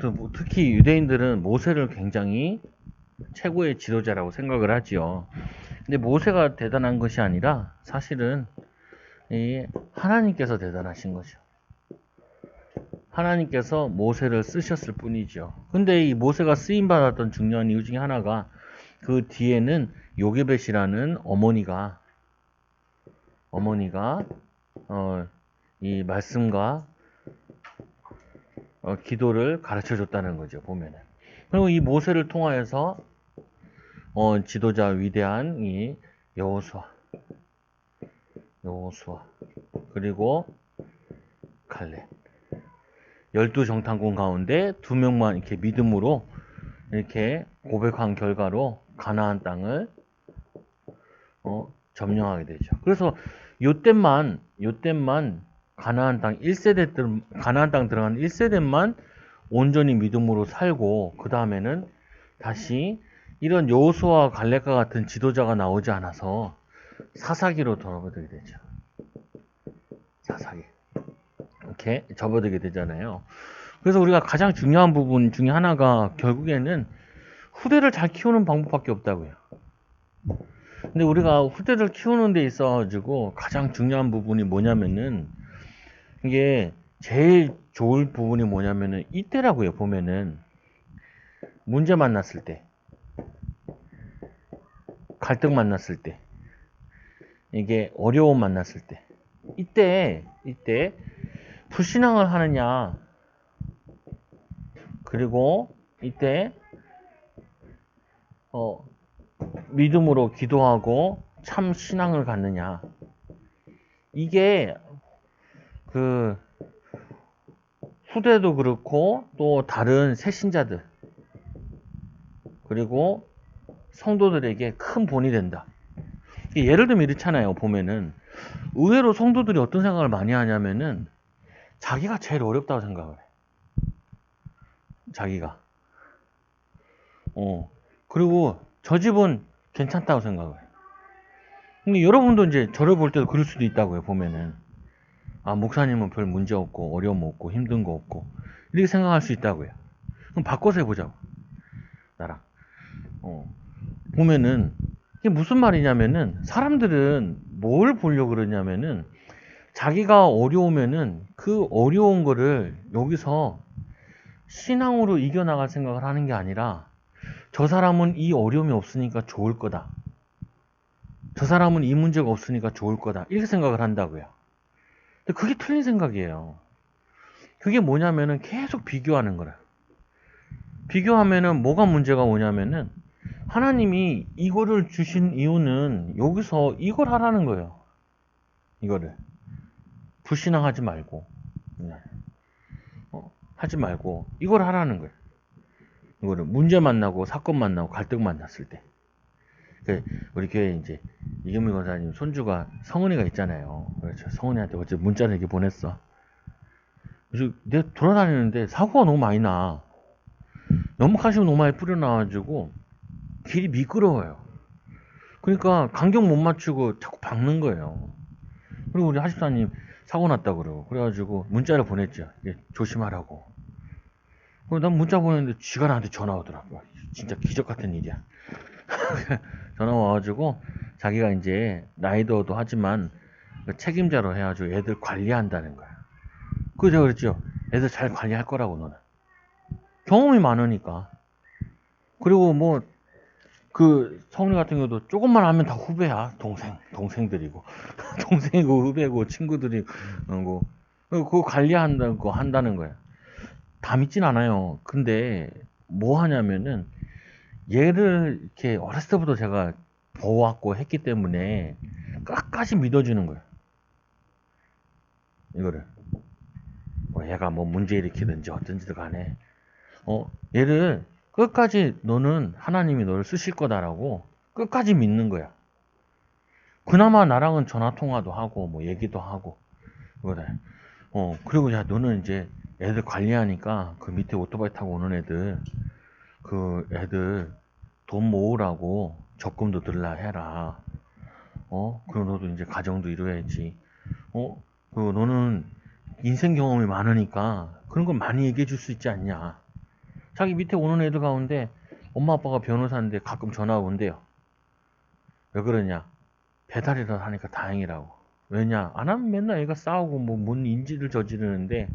또 특히 유대인들은 모세를 굉장히 최고의 지도자라고 생각을 하지요. 근데 모세가 대단한 것이 아니라 사실은 이 하나님께서 대단하신 거죠. 하나님께서 모세를 쓰셨을 뿐이죠. 근데 이 모세가 쓰임 받았던 중요한 이유 중에 하나가 그 뒤에는 요게벳이라는 어머니가 어머니가 어, 이 말씀과 어, 기도를 가르쳐 줬다는 거죠, 보면은. 그리고 이 모세를 통하여서 어, 지도자 위대한 이 여호수아 여호수아 그리고 칼렙 열두 정탐꾼 가운데 두 명만 이렇게 믿음으로 이렇게 고백한 결과로 가나안 땅을 어, 점령하게 되죠. 그래서 요때만 요때만 가나안 땅 1세대 들 가나안 땅 들어간 1세대만 온전히 믿음으로 살고 그 다음에는 다시 이런 여호수아 갈렙과 같은 지도자가 나오지 않아서 사사기로 돌아버리게 되죠. 사사기. 이렇게 접어들게 되잖아요. 그래서 우리가 가장 중요한 부분 중에 하나가 결국에는 후대를 잘 키우는 방법밖에 없다고요. 근데 우리가 후대를 키우는 데 있어 가지고 가장 중요한 부분이 뭐냐면은 이게 제일 좋을 부분이 뭐냐면은 이때라고요. 보면은. 문제 만났을 때. 갈등 만났을 때. 이게 어려움 만났을 때. 이때 이때 불신앙을 하느냐. 그리고 이때 어 믿음으로 기도하고 참 신앙을 갖느냐. 이게 그 후대도 그렇고 또 다른 새신자들 그리고 성도들에게 큰 본이 된다. 예를 들면 이렇잖아요. 보면은 의외로 성도들이 어떤 생각을 많이 하냐면은 자기가 제일 어렵다고 생각을 해. 자기가. 어. 그리고 저 집은 괜찮다고 생각을 해. 근데 여러분도 이제 저를 볼 때도 그럴 수도 있다고요. 보면은 아 목사님은 별 문제 없고 어려움 없고 힘든 거 없고 이렇게 생각할 수 있다고요. 그럼 바꿔서 해보자고. 나랑. 어. 보면은 이게 무슨 말이냐면은 사람들은 뭘 보려고 그러냐면은 자기가 어려우면은 그 어려운 거를 여기서 신앙으로 이겨나갈 생각을 하는 게 아니라 저 사람은 이 어려움이 없으니까 좋을 거다. 저 사람은 이 문제가 없으니까 좋을 거다. 이렇게 생각을 한다고요. 근데 그게 틀린 생각이에요. 그게 뭐냐면은 계속 비교하는 거라. 비교하면은 뭐가 문제가 오냐면은 하나님이 이거를 주신 이유는 여기서 이걸 하라는 거예요. 이거를. 불신앙하지 말고. 네. 어, 하지 말고 이걸 하라는 거예요. 이거를 문제 만나고 사건 만나고 갈등 만났을 때. 그 우리 교회 이제 이경민 권사님 손주가 성은이가 있잖아요. 그렇죠. 성은이한테 어제 문자를 이렇게 보냈어. 그래서 내가 돌아다니는데 사고가 너무 많이 나. 연막하시고 너무 많이 뿌려놔가지고 길이 미끄러워요. 그러니까 간격 못 맞추고 자꾸 박는 거예요. 그리고 우리 하십사님 사고 났다 그러고 그래가지고 문자를 보냈죠. 예, 조심하라고. 그리고 난 문자 보냈는데 쥐가 나한테 전화 오더라고. 진짜 기적 같은 일이야. 전화 와가지고 자기가 이제 나이도도 하지만 그 책임자로 해가지고 애들 관리한다는 거야. 그래서 제가 그랬죠. 애들 잘 관리할 거라고 너는. 경험이 많으니까. 그리고 뭐 그 성리 같은 경우도 조금만 하면 다 후배야 동생 동생들이고 동생이고 후배고 친구들이고 어, 그거 관리한다는 거 한다는 거야 다 믿진 않아요 근데 뭐 하냐면은 얘를 이렇게 어렸을 때부터 제가 보았고 했기 때문에 끝까지 믿어주는 거야 이거를 뭐 얘가 뭐 문제 일으키든지 어떤지도 간에 어 얘를 끝까지 너는 하나님이 너를 쓰실 거다라고 끝까지 믿는 거야. 그나마 나랑은 전화 통화도 하고 뭐 얘기도 하고 그래. 어 그리고 야 너는 이제 애들 관리하니까 그 밑에 오토바이 타고 오는 애들 그 애들 돈 모으라고 적금도 들라 해라. 어 그리고 너도 이제 가정도 이루어야지. 어 그 너는 인생 경험이 많으니까 그런 걸 많이 얘기해 줄 수 있지 않냐. 자기 밑에 오는 애들 가운데 엄마 아빠가 변호사인데 가끔 전화 온대요. 왜 그러냐? 배달이라도 하니까 다행이라고. 왜냐? 안 하면 맨날 애가 싸우고 뭐 뭔 인지를 저지르는데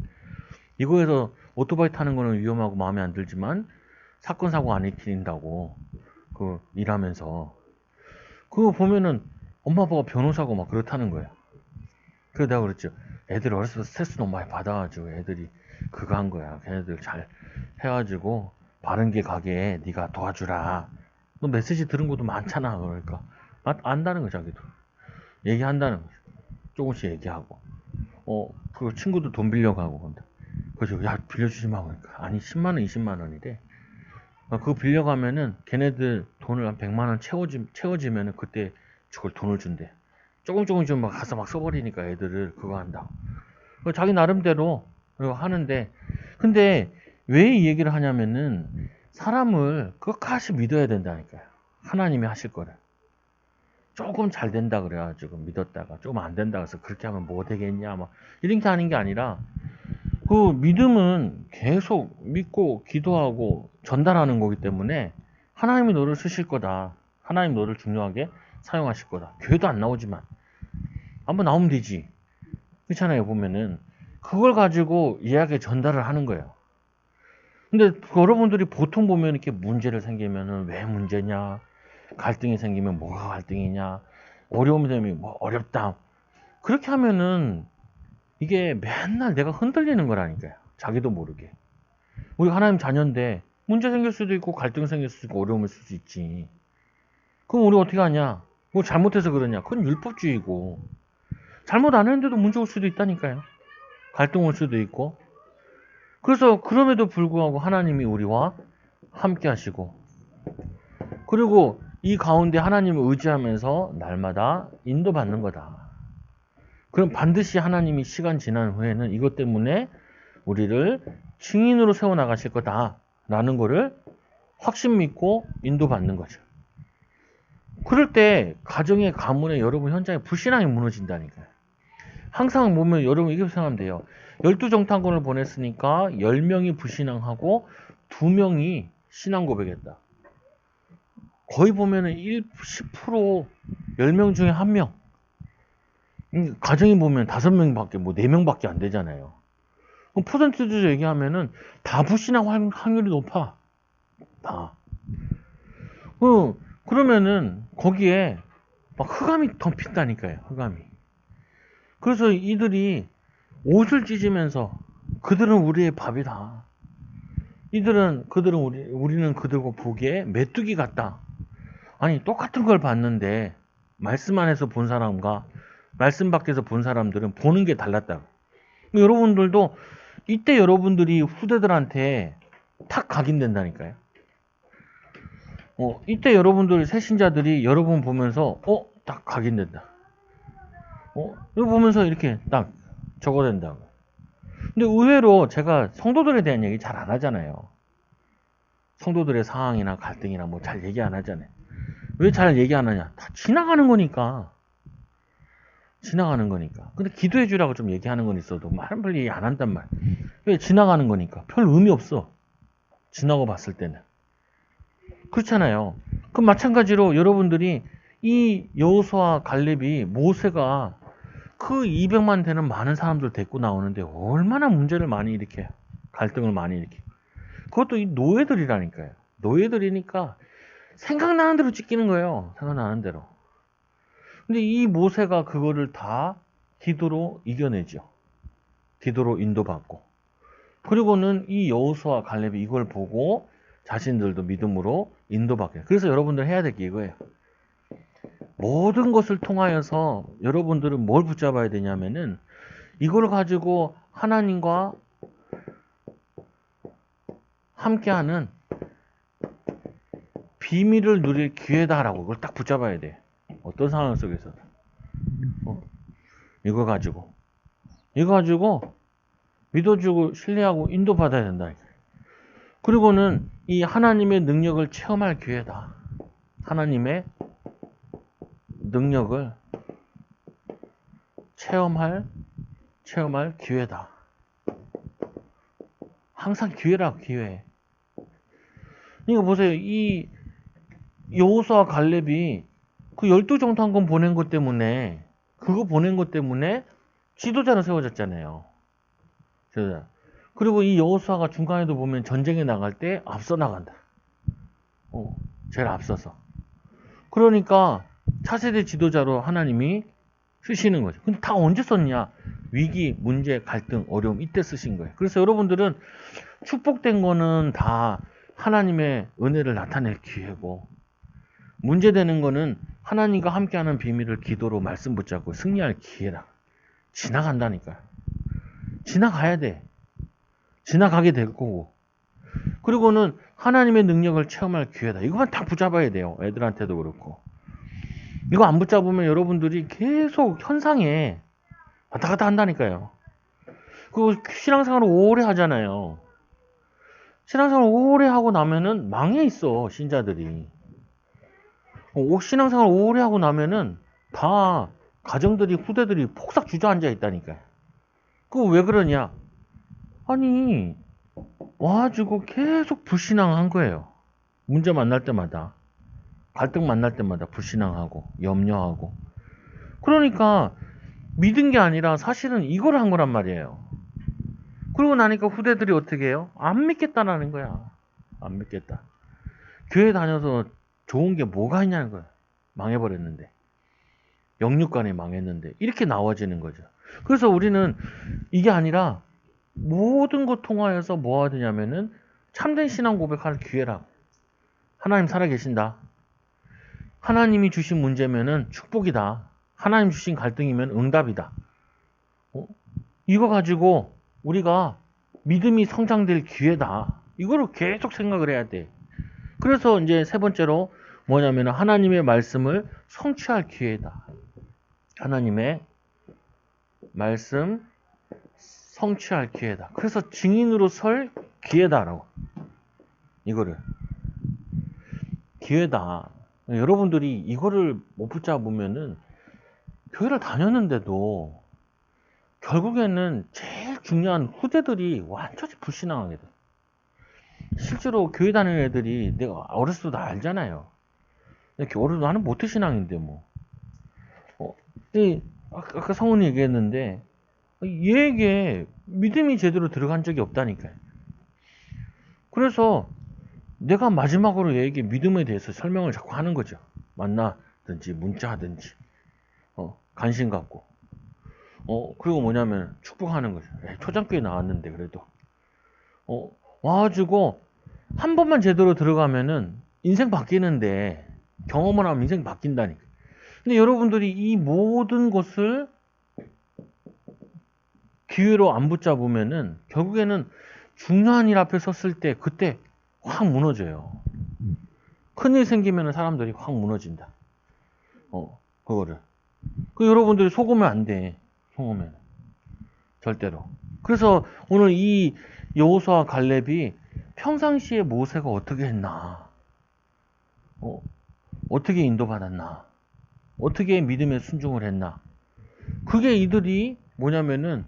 이거에서 오토바이 타는 거는 위험하고 마음에 안 들지만 사건 사고 안 일으킨다고 그 일하면서 그거 보면은 엄마 아빠가 변호사고 막 그렇다는 거예요. 그래서 내가 그랬죠. 애들 어렸을 때 스트레스 너무 많이 받아가지고 애들이 그거 한 거야. 걔네들 잘 해가지고 바른 게 가게 네가 도와주라. 너 메시지 들은 것도 많잖아. 그러니까 아, 안다는 거 자기도 얘기한다는 거죠. 조금씩 얘기하고 어그 친구도 돈 빌려가고 근데 그래서 야 빌려주지 마 그러니까 아니 10만 원 20만 원이래. 어, 그거 빌려가면은 걔네들 돈을 한 100만 원 채워지 채워지면은 그때 저걸 돈을 준대. 조금 조금 좀막 가서 막 써버리니까 애들을 그거 한다. 고 자기 나름대로 하는데 근데 왜 이 얘기를 하냐면은 사람을 끝까지 믿어야 된다니까요. 하나님이 하실 거를. 조금 잘 된다 그래가지고 믿었다가 조금 안 된다 그래서 그렇게 하면 뭐 되겠냐 막 이렇게 하는 게 아니라 그 믿음은 계속 믿고 기도하고 전달하는 거기 때문에 하나님이 너를 쓰실 거다. 하나님 너를 중요하게 사용하실 거다. 교회도 안 나오지만 한번 나오면 되지. 그렇잖아요 보면은 그걸 가지고 이야기 전달을 하는 거예요. 근데 여러분들이 보통 보면 이렇게 문제를 생기면은 왜 문제냐 갈등이 생기면 뭐가 갈등이냐 어려움이 되면 뭐 어렵다 그렇게 하면은 이게 맨날 내가 흔들리는 거라니까요 자기도 모르게 우리 하나님 자녀인데 문제 생길 수도 있고 갈등 생길 수도 있고 어려움일 수도 있지. 그럼 우리 어떻게 하냐? 뭐 잘못해서 그러냐? 그건 율법주의고. 잘못 안 했는데도 문제 올 수도 있다니까요. 갈등 올 수도 있고. 그래서 그럼에도 불구하고 하나님이 우리와 함께 하시고 그리고 이 가운데 하나님을 의지하면서 날마다 인도받는 거다. 그럼 반드시 하나님이 시간 지난 후에는 이것 때문에 우리를 증인으로 세워나가실 거다 라는 거를 확신 믿고 인도받는 거죠. 그럴 때 가정의 가문에 여러분 현장에 불신앙이 무너진다니까요. 항상 보면 여러분 이렇게 생각하면 돼요. 12정탐꾼을 보냈으니까 10명이 불신앙하고 2명이 신앙 고백했다. 거의 보면은 1, 10% 10명 중에 1명. 음, 가정이 보면 5명밖에, 뭐 4명밖에 안 되잖아요. 그럼 퍼센트도 얘기하면은 다 불신앙 확- 확률이 높아. 다. 그, 그러면은 거기에 막 흑암이 덮인다니까요. 흑암이. 그래서 이들이 옷을 찢으면서 그들은 우리의 밥이다. 이들은 그들은 우리 우리는 그들과 보기에 메뚜기 같다. 아니 똑같은 걸 봤는데 말씀 안에서 본 사람과 말씀 밖에서 본 사람들은 보는 게 달랐다. 여러분들도 이때 여러분들이 후대들한테 탁 각인된다니까요. 어, 이때 여러분들 새신자들이 여러분 보면서 어, 딱 각인된다. 어, 이거 보면서 이렇게 딱 적어낸다고. 근데 의외로 제가 성도들에 대한 얘기 잘 안 하잖아요. 성도들의 상황이나 갈등이나 뭐 잘 얘기 안 하잖아요. 왜 잘 얘기 안 하냐? 다 지나가는 거니까. 지나가는 거니까. 근데 기도해 주라고 좀 얘기하는 건 있어도 말은 별로 얘기 안 한단 말. 왜 지나가는 거니까. 별 의미 없어. 지나고 봤을 때는. 그렇잖아요. 그럼 마찬가지로 여러분들이 이 여호수아 갈렙이 모세가 그 200만 되는 많은 사람들 데리고 나오는데 얼마나 문제를 많이 일으켜요. 갈등을 많이 일으켜. 그것도 이 노예들이라니까요. 노예들이니까 생각나는 대로 찢기는 거예요. 생각나는 대로. 근데 이 모세가 그거를 다 기도로 이겨내죠. 기도로 인도받고. 그리고는 이 여호수아 갈렙이 이걸 보고 자신들도 믿음으로 인도받게. 그래서 여러분들 해야 될 게 이거예요. 모든 것을 통하여서 여러분들은 뭘 붙잡아야 되냐면은 이걸 가지고 하나님과 함께하는 비밀을 누릴 기회다라고 그걸 딱 붙잡아야 돼. 어떤 상황 속에서. 어, 이거 가지고. 이거 가지고 믿어주고 신뢰하고 인도받아야 된다. 그리고는 이 하나님의 능력을 체험할 기회다. 하나님의 능력을 체험할 체험할 기회다. 항상 기회라 기회. 그러니까 보세요. 이 여호수아 갈렙이 그 열두 정탐권 보낸 것 때문에 그거 보낸 것 때문에 지도자로 세워졌잖아요. 지도자. 그리고 이 여호수아가 중간에도 보면 전쟁에 나갈 때 앞서 나간다. 어, 제일 앞서서. 그러니까 차세대 지도자로 하나님이 쓰시는 거죠. 근데 다 언제 썼냐? 위기, 문제, 갈등, 어려움 이때 쓰신 거예요. 그래서 여러분들은 축복된 거는 다 하나님의 은혜를 나타낼 기회고 문제되는 거는 하나님과 함께하는 비밀을 기도로 말씀 붙잡고 승리할 기회라. 지나간다니까요. 지나가야 돼. 지나가게 될 거고. 그리고는 하나님의 능력을 체험할 기회다. 이거만 다 붙잡아야 돼요. 애들한테도 그렇고. 이거 안 붙잡으면 여러분들이 계속 현상에 왔다 갔다 한다니까요. 그 신앙생활을 오래 하잖아요. 신앙생활 오래 하고 나면은 망해 있어 신자들이. 어, 신앙생활 오래 하고 나면은 다 가정들이 후대들이 폭삭 주저앉아 있다니까요. 그거 왜 그러냐? 아니 와가지고 계속 불신앙한 거예요. 문제 만날 때마다 갈등 만날 때마다 불신앙하고 염려하고 그러니까 믿은 게 아니라 사실은 이걸 한 거란 말이에요. 그러고 나니까 후대들이 어떻게 해요? 안 믿겠다라는 거야. 안 믿겠다. 교회 다녀서 좋은 게 뭐가 있냐는 거야. 망해버렸는데. 영육간에 망했는데. 이렇게 나와지는 거죠. 그래서 우리는 이게 아니라 모든 것 통하여서 뭐가 되냐면은 참된 신앙 고백할 기회라. 하나님 살아계신다. 하나님이 주신 문제면은 축복이다. 하나님 주신 갈등이면 응답이다. 어? 이거 가지고 우리가 믿음이 성장될 기회다. 이거를 계속 생각을 해야 돼. 그래서 이제 세 번째로 뭐냐면 하나님의 말씀을 성취할 기회다. 하나님의 말씀 성취할 기회다. 그래서 증인으로 설 기회다라고. 이거를. 기회다. 여러분들이 이거를 못 붙잡으면은 교회를 다녔는데도 결국에는 제일 중요한 후대들이 완전히 불신앙하게 돼. 실제로 교회 다니는 애들이 내가 어렸을 때 다 알잖아요. 어려도 나는 모태 신앙인데 뭐. 어, 이, 아까 성훈이 얘기했는데 얘에게 믿음이 제대로 들어간 적이 없다니까요. 그래서 내가 마지막으로 얘에게 믿음에 대해서 설명을 자꾸 하는 거죠. 만나든지 문자하든지 어, 관심 갖고 어 그리고 뭐냐면 축복하는 거죠. 에이, 초장교회 나왔는데 그래도 어 와가지고 한 번만 제대로 들어가면은 인생 바뀌는데 경험을 하면 인생 바뀐다니까. 근데 여러분들이 이 모든 것을 기회로 안 붙잡으면은 결국에는 중요한 일 앞에 섰을 때 그때 확 무너져요. 큰일 생기면 사람들이 확 무너진다. 어, 그거를. 그 여러분들이 속으면 안 돼. 속으면. 절대로. 그래서 오늘 이 여호수아 갈렙이 평상시에 모세가 어떻게 했나? 어, 어떻게 인도받았나? 어떻게 믿음에 순종을 했나? 그게 이들이 뭐냐면은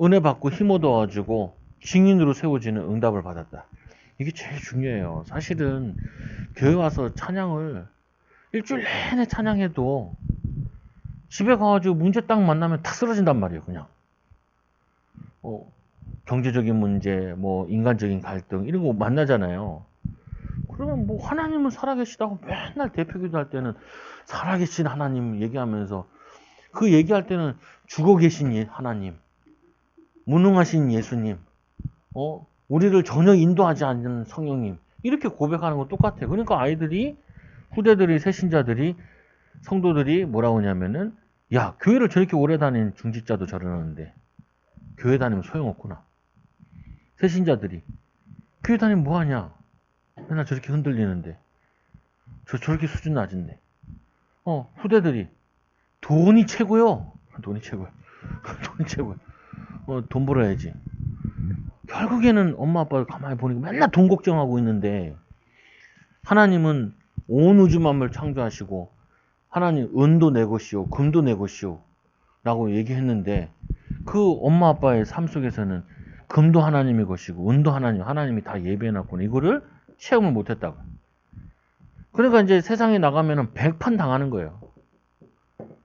은혜 받고 힘 얻어가지고 증인으로 세워지는 응답을 받았다. 이게 제일 중요해요. 사실은 교회 와서 찬양을 일주일 내내 찬양해도 집에 가가지고 문제 딱 만나면 다 쓰러진단 말이에요, 그냥. 어, 경제적인 문제, 뭐 인간적인 갈등 이런 거 만나잖아요. 그러면 뭐 하나님은 살아계시다고 맨날 대표기도 할 때는 살아계신 하나님 얘기하면서 그 얘기할 때는 죽어 계신 하나님, 무능하신 예수님, 어, 우리를 전혀 인도하지 않는 성령님 이렇게 고백하는 건 똑같아요. 그러니까 아이들이 후대들이 새신자들이 성도들이 뭐라고 하냐면은 야 교회를 저렇게 오래 다닌 중직자도 저러는데 교회 다니면 소용없구나. 새신자들이 교회 다니면 뭐하냐? 맨날 저렇게 흔들리는데 저 저렇게 수준 낮은데 어 후대들이 돈이 최고요. 돈이 최고요. 돈이 최고요. 어, 돈 벌어야지. 결국에는 엄마 아빠를 가만히 보니까 맨날 돈 걱정하고 있는데 하나님은 온 우주 만물 창조하시고 하나님 은도 내 것이요 금도 내 것이요 라고 얘기했는데 그 엄마 아빠의 삶 속에서는 금도 하나님의 것이고 은도 하나님 하나님이 다 예배해 놨구나 이거를 체험을 못 했다고. 그러니까 이제 세상에 나가면은 백판 당하는 거예요.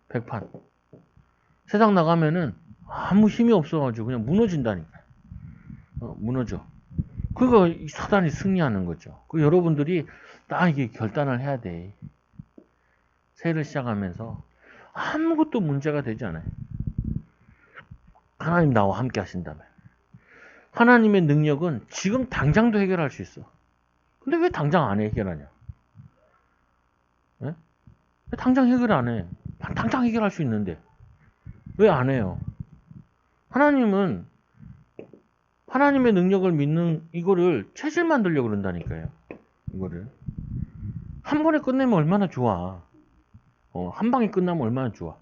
백판. 세상 나가면은 아무 힘이 없어가지고 그냥 무너진다니까. 어, 무너져. 그거 이 사단이 승리하는 거죠. 그 여러분들이 딱 이게 결단을 해야 돼. 새해를 시작하면서 아무것도 문제가 되지 않아요. 하나님 나와 함께 하신다면. 하나님의 능력은 지금 당장도 해결할 수 있어. 근데 왜 당장 안 해결하냐? 예? 왜 당장 해결 안 해? 당장 해결할 수 있는데. 왜 안 해요? 하나님은 하나님의 능력을 믿는 이거를 체질 만들려고 그런다니까요. 이거를. 한 번에 끝내면 얼마나 좋아. 어, 한 방에 끝나면 얼마나 좋아.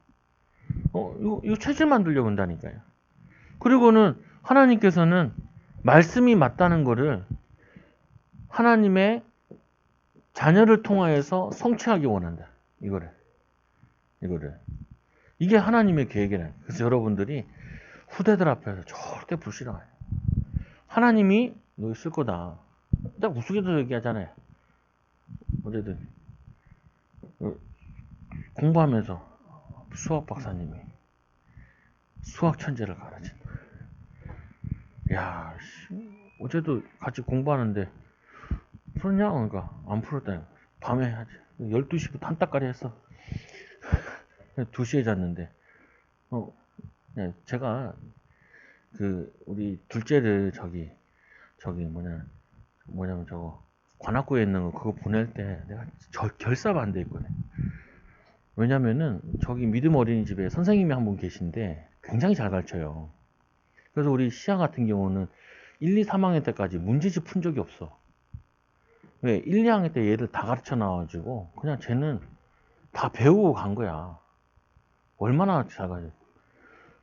어, 이거, 이거 체질 만들려고 한다니까요. 그리고는 하나님께서는 말씀이 맞다는 거를 하나님의 자녀를 통하여서 성취하기 원한다. 이거를. 이거를. 이게 하나님의 계획이라. 그래서 여러분들이 후대들 앞에서 절대 불신하요 하나님이 너 있을 거다. 딱 우스개도 얘기하잖아요. 어제든 어, 공부하면서 수학 박사님이 수학 천재를 가르친다. 야, 씨, 어제도 같이 공부하는데 풀었냐? 그러니까 안 풀었다. 밤에 하지. 12시부터 한따까리 했어. 2시에 잤는데 어, 네, 제가 그 우리 둘째를 저기 저기 뭐냐 뭐냐면 저거 관악구에 있는 거 그거 보낼 때 내가 저, 결사 반대 했거든. 왜냐면은 저기 믿음 어린이집에 선생님이 한 분 계신데 굉장히 잘 가르쳐요. 그래서 우리 시아 같은 경우는 1, 2, 3학년 때까지 문제집 푼 적이 없어. 왜? 1, 2학년 때 얘를 다 가르쳐 놔가지고 그냥 쟤는 다 배우고 간 거야. 얼마나 잘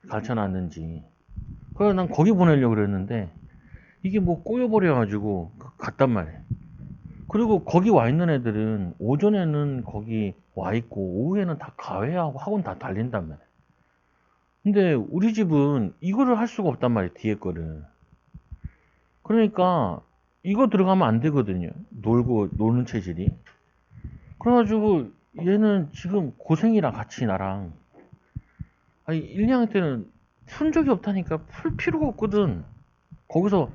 가르쳐 놨는지. 그래서 난 거기 보내려고 그랬는데 이게 뭐 꼬여버려가지고 갔단 말이야. 그리고 거기 와 있는 애들은 오전에는 거기 와 있고 오후에는 다 가회하고 학원 다 달린단 말이야. 근데 우리 집은 이거를 할 수가 없단 말이야 뒤에 거를. 그러니까 이거 들어가면 안 되거든요. 놀고 노는 체질이. 그래가지고 얘는 지금 고생이랑 같이 나랑 아니 1, 2학년 때는 푼 적이 없다니까 풀 필요가 없거든. 거기서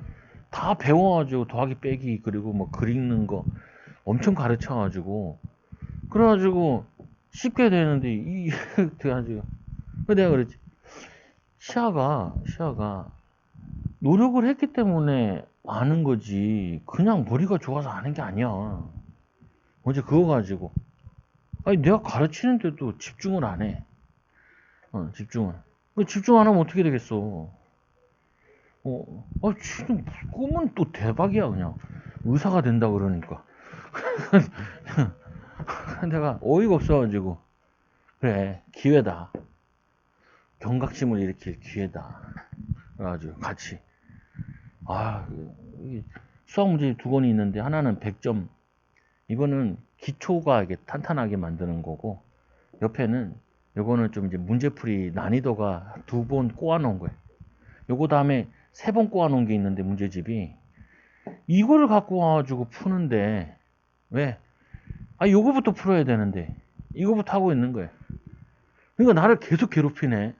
다 배워가지고 더하기 빼기 그리고 뭐 그리는 거 엄청 가르쳐가지고 그래가지고 쉽게 되는데 이 돼가지고 내가 그랬지 시아가 시아가 노력을 했기 때문에 아는 거지 그냥 머리가 좋아서 아는 게 아니야 어제 그거 가지고 아니 내가 가르치는데도 집중을 안 해 어, 집중을 집중 안 하면 어떻게 되겠어 어, 아, 지금 꿈은 또 대박이야, 그냥. 의사가 된다 그러니까. 내가 어이가 없어가지고. 그래, 기회다. 경각심을 일으킬 기회다. 그래가지고 같이. 아, 수학 문제 두 권이 있는데 하나는 100점. 이거는 기초가 이게 탄탄하게 만드는 거고, 옆에는 요거는 좀 이제 문제풀이 난이도가 두 번 꼬아놓은 거예요. 요거 다음에 세 번 꼬아놓은 게 있는데 문제집이 이거를 갖고 와가지고 푸는데 왜? 아 요거부터 풀어야 되는데 이거부터 하고 있는 거예요. 그러니까 나를 계속 괴롭히네.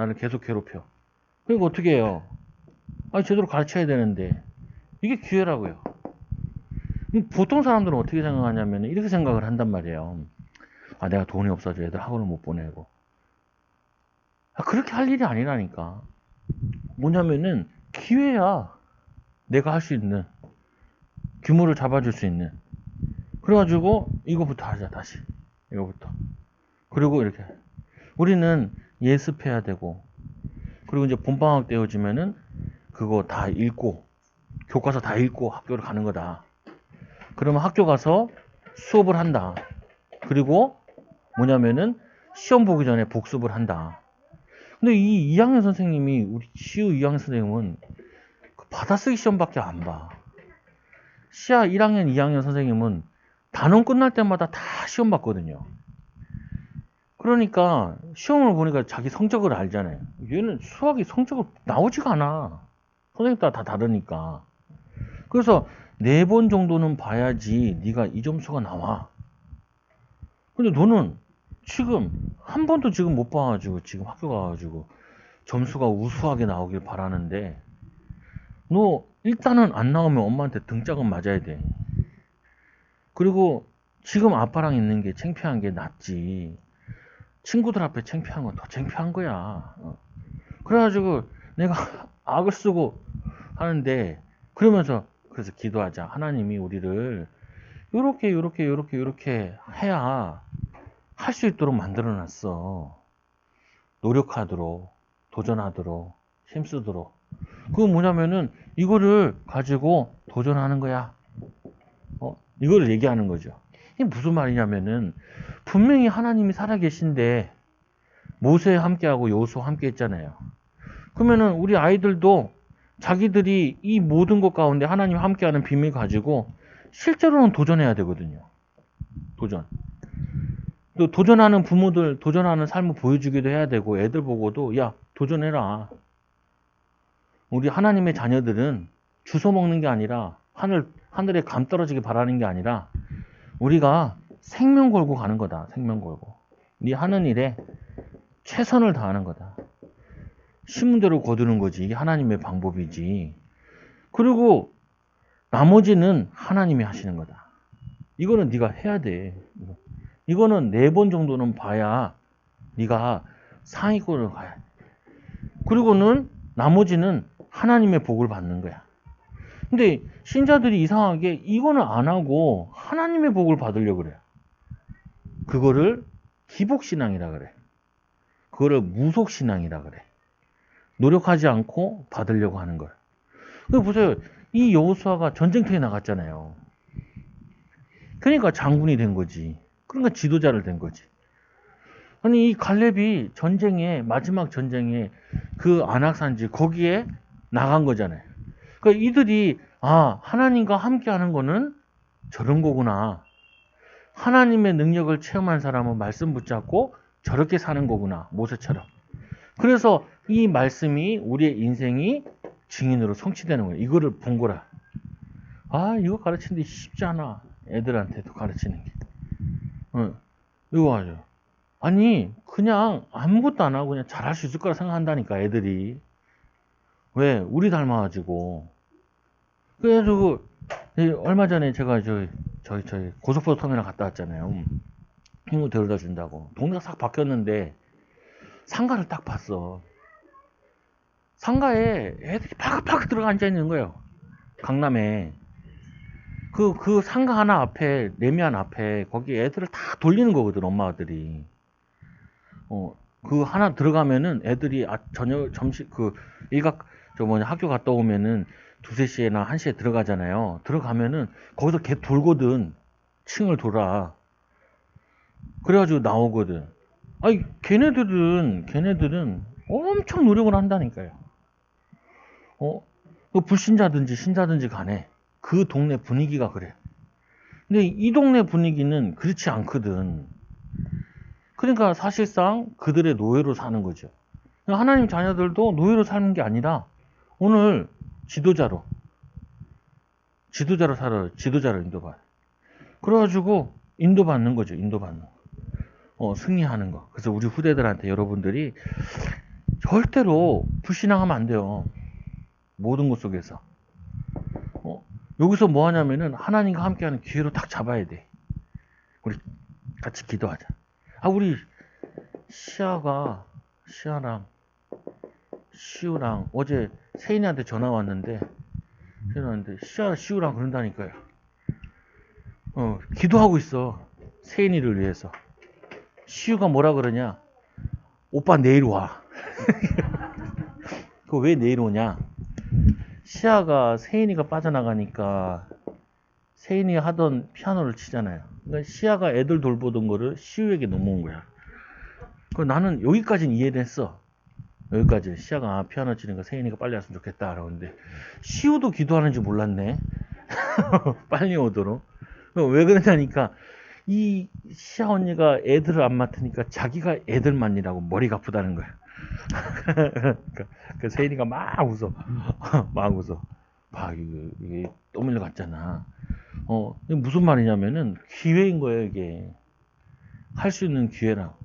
나를 계속 괴롭혀. 그러니까 어떻게 해요? 아 제대로 가르쳐야 되는데 이게 기회라고요. 보통 사람들은 어떻게 생각하냐면 이렇게 생각을 한단 말이에요. 아 내가 돈이 없어서 애들 학원을 못 보내고 아, 그렇게 할 일이 아니라니까. 뭐냐면은 기회야. 내가 할 수 있는 규모를 잡아줄 수 있는. 그래가지고 이거부터 하자 다시. 이거부터. 그리고 이렇게 우리는 예습해야 되고 그리고 이제 본방학 때어지면은 그거 다 읽고 교과서 다 읽고 학교를 가는 거다. 그러면 학교 가서 수업을 한다. 그리고 뭐냐면은 시험 보기 전에 복습을 한다. 근데 이 2학년 선생님이 우리 시우 2학년 선생님은 그 받아쓰기 시험밖에 안 봐. 시아 1학년, 2학년 선생님은 단원 끝날 때마다 다 시험 봤거든요. 그러니까 시험을 보니까 자기 성적을 알잖아요. 얘는 수학이 성적을 나오지가 않아. 선생님 따라 다 다르니까. 그래서 네 번 정도는 봐야지 네가 이 점수가 나와. 근데 너는 지금 한 번도 지금 못 봐가지고 지금 학교 가가지고 점수가 우수하게 나오길 바라는데 너 일단은 안 나오면 엄마한테 등짝은 맞아야 돼. 그리고 지금 아빠랑 있는 게 창피한 게 낫지. 친구들 앞에 창피한 건 더 창피한 거야. 어. 그래가지고 내가 악을 쓰고 하는데 그러면서 그래서 기도하자. 하나님이 우리를 요렇게 요렇게 요렇게 요렇게 해야 할 수 있도록 만들어 놨어. 노력하도록 도전하도록 힘쓰도록. 그건 뭐냐면은 이거를 가지고 도전하는 거야. 어? 이거를 얘기하는 거죠. 이게 무슨 말이냐면은 분명히 하나님이 살아계신데 모세 함께하고 여호수아 함께 했잖아요. 그러면은 우리 아이들도 자기들이 이 모든 것 가운데 하나님 함께하는 비밀 가지고 실제로는 도전해야 되거든요. 도전. 또 도전하는 부모들 도전하는 삶을 보여주기도 해야 되고 애들 보고도 야 도전해라. 우리 하나님의 자녀들은 주워 먹는 게 아니라 하늘 하늘에 감 떨어지게 바라는 게 아니라 우리가 생명 걸고 가는 거다. 생명 걸고. 네 하는 일에 최선을 다하는 거다. 신문대로 거두는 거지. 이게 하나님의 방법이지. 그리고 나머지는 하나님이 하시는 거다. 이거는 네가 해야 돼. 이거는 네 번 정도는 봐야 네가 상위권을 가야 돼. 그리고는 나머지는 하나님의 복을 받는 거야. 근데 신자들이 이상하게 이거는 안 하고 하나님의 복을 받으려고 그래. 그거를 기복신앙이라 그래. 그거를 무속신앙이라 그래. 노력하지 않고 받으려고 하는 걸. 그 보세요. 이 여호수아가 전쟁터에 나갔잖아요. 그러니까 장군이 된 거지. 그러니까 지도자를 된 거지. 아니 이 갈렙이 전쟁에 마지막 전쟁에 그 안악산지 거기에 나간 거잖아요. 그러니까 이들이 아 하나님과 함께하는 거는 저런 거구나. 하나님의 능력을 체험한 사람은 말씀 붙잡고 저렇게 사는 거구나 모세처럼. 그래서 이 말씀이 우리의 인생이 증인으로 성취되는 거예요. 이거를 본 거라. 아 이거 가르치는데 쉽지 않아. 애들한테도 가르치는 게. 어, 이거 하죠. 아니 그냥 아무것도 안 하고 그냥 잘할 수 있을 거라 생각한다니까 애들이. 왜? 우리 닮아가지고. 그래서 그 얼마 전에 제가 저희 저희 저희 고속버스 터미널 갔다 왔잖아요. 친구 데려다 준다고. 동네가 싹 바뀌었는데 상가를 딱 봤어. 상가에 애들이 파긋파긋 들어가 앉아 있는 거예요. 강남에. 그, 그 상가 하나 앞에, 레미안 앞에, 거기 애들을 다 돌리는 거거든, 엄마들이. 어, 그 하나 들어가면은 애들이 아, 저녁, 점심, 그, 일각, 저 뭐냐, 학교 갔다 오면은 두세 시에나 한 시에 들어가잖아요. 들어가면은 거기서 걔 돌거든. 층을 돌아. 그래가지고 나오거든. 아니, 걔네들은, 걔네들은 엄청 노력을 한다니까요. 어? 그 불신자든지 신자든지 간에 그 동네 분위기가 그래. 근데 이 동네 분위기는 그렇지 않거든. 그러니까 사실상 그들의 노예로 사는 거죠. 하나님 자녀들도 노예로 사는 게 아니라 오늘 지도자로, 지도자로 살아, 지도자로 인도받. 그래가지고 인도받는 거죠. 인도받는 거. 어, 승리하는 거. 그래서 우리 후대들한테 여러분들이 절대로 불신앙하면 안 돼요. 모든 것 속에서. 어, 여기서 뭐 하냐면은 하나님과 함께하는 기회로 딱 잡아야 돼. 우리 같이 기도하자. 아, 우리 시아가, 시아랑, 시우랑 어제 세인이한테 전화 왔는데, 전화 왔는데, 시아, 시우랑 그런다니까요. 어, 기도하고 있어. 세인이를 위해서. 시우가 뭐라 그러냐? 오빠 내일 와. 그 왜 내일 오냐? 시아가 세인이가 빠져나가니까 세인이 하던 피아노를 치잖아요. 그러니까 시아가 애들 돌보던 거를 시우에게 넘어온 거야. 그 나는 여기까지는 이해를 했어. 여기까지 시아가 아, 피아노 치니까 세인이가 빨리 왔으면 좋겠다 그러는데 시우도 기도하는지 몰랐네. 빨리 오도록. 왜 그러냐니까 이 시아 언니가 애들을 안 맡으니까 자기가 애들만이라고 머리가 아프다는 거야. 그 세인이가 막 웃어. 막 웃어. 막 이게 또 밀려가 왔잖아. 어, 이게 무슨 말이냐면은 기회인 거예요, 이게. 할 수 있는 기회라.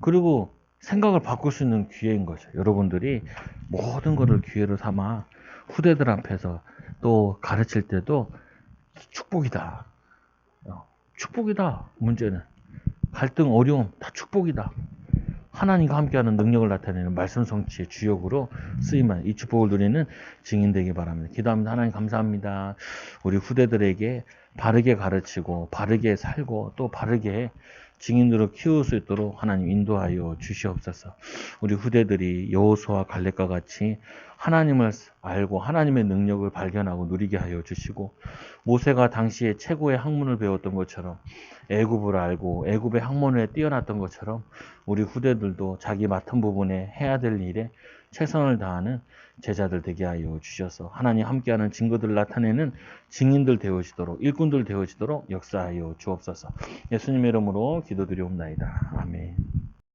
그리고 생각을 바꿀 수 있는 기회인 거죠. 여러분들이 모든 것을 기회로 삼아 후대들 앞에서 또 가르칠 때도 축복이다. 어, 축복이다. 문제는. 갈등, 어려움, 다 축복이다. 하나님과 함께하는 능력을 나타내는 말씀 성취의 주역으로 쓰임한 이 축복을 누리는 증인 되기 바랍니다. 기도합니다. 하나님 감사합니다. 우리 후대들에게 바르게 가르치고 바르게 살고 또 바르게 증인으로 키울 수 있도록 하나님 인도하여 주시옵소서. 우리 후대들이 여호수와 갈렙과 같이 하나님을 알고 하나님의 능력을 발견하고 누리게 하여 주시고 모세가 당시에 최고의 학문을 배웠던 것처럼 애굽을 알고 애굽의 학문에 뛰어났던 것처럼 우리 후대들도 자기 맡은 부분에 해야 될 일에 최선을 다하는 제자들 되게 하여 주셔서 하나님 함께하는 증거들을 나타내는 증인들 되어지도록 일꾼들 되어지도록 역사하여 주옵소서. 예수님의 이름으로 기도드리옵나이다. 아멘.